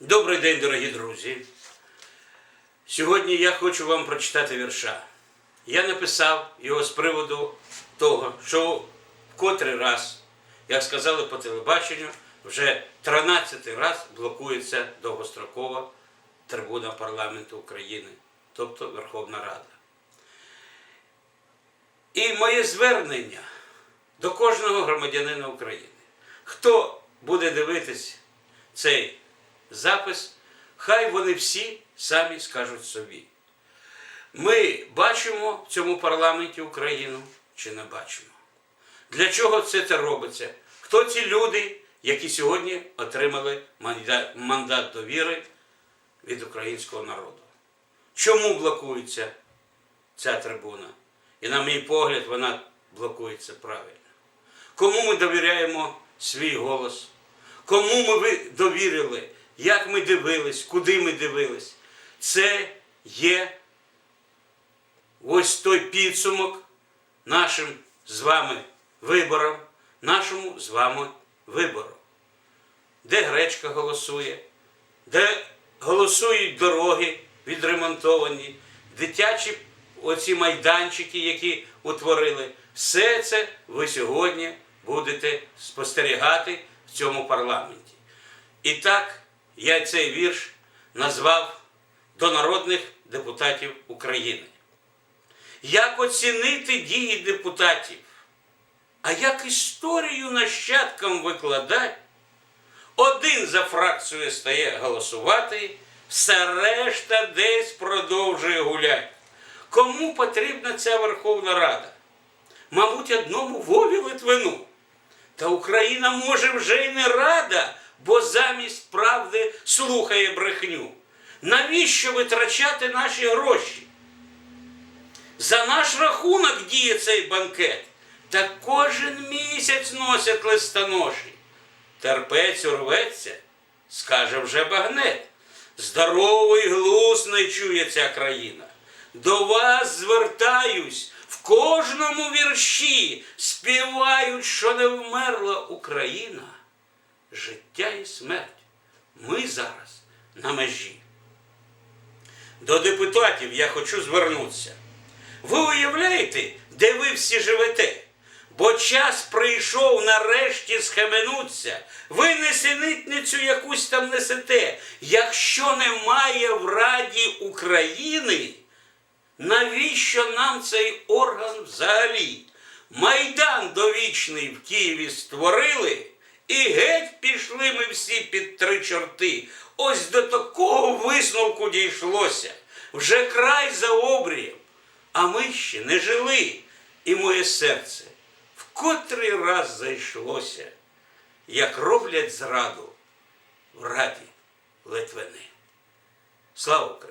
Добрий день, дорогі друзі. Сьогодні я хочу вам прочитати вірша. Я написав його з приводу того, що в котрий раз, як сказали по телебаченню, вже 13 раз блокується довгострокова трибуна парламенту України, тобто Верховна Рада. І моє звернення до кожного громадянина України. Хто буде дивитись цей запис, хай вони всі самі скажуть собі. Ми бачимо в цьому парламенті Україну чи не бачимо? Для чого це це робиться? Хто ці люди, які сьогодні отримали мандат довіри від українського народу? Чому блокується ця трибуна? І, на мій погляд, вона блокується правильно. Кому ми довіряємо свій голос? Кому ми довірили, як ми дивились, куди ми дивились? Це є ось той підсумок нашим з вами виборам, нашому з вами вибору. Де гречка голосує, де голосують дороги відремонтовані, дитячі оці майданчики, які утворили. Все це ви сьогодні будете спостерігати в цьому парламенті. І так я цей вірш назвав до народних депутатів України. Як оцінити дії депутатів? А як історію нащадкам викладати? Один за фракцію стає голосувати, все решта десь продовжує гуляти. Кому потрібна ця Верховна Рада? Мабуть, одному Вові Литвину. Та Україна може вже й не рада, бо замість слухає брехню. Навіщо витрачати наші гроші? За наш рахунок діє цей банкет. Та кожен місяць носять листоноші. Терпець урветься, скаже вже багнет. Здоровий глузд не чує ця країна. До вас звертаюсь в кожному вірші співають, що не вмерла Україна. Життя і смерть. Ми зараз на межі. До депутатів я хочу звернутися. Ви уявляєте, де ви всі живете? Бо час прийшов нарешті схаменуться. Ви несенітницю якусь там несете. Якщо немає в Раді України, навіщо нам цей орган взагалі? Майдан довічний в Києві створили, і геть пішли ми всі під три чорти. Ось до такого висновку дійшлося. Вже край за обрієм. А ми ще не жили, і моє серце в котрий раз зайшлося, як роблять зраду в раді Литвини. Слава Україні!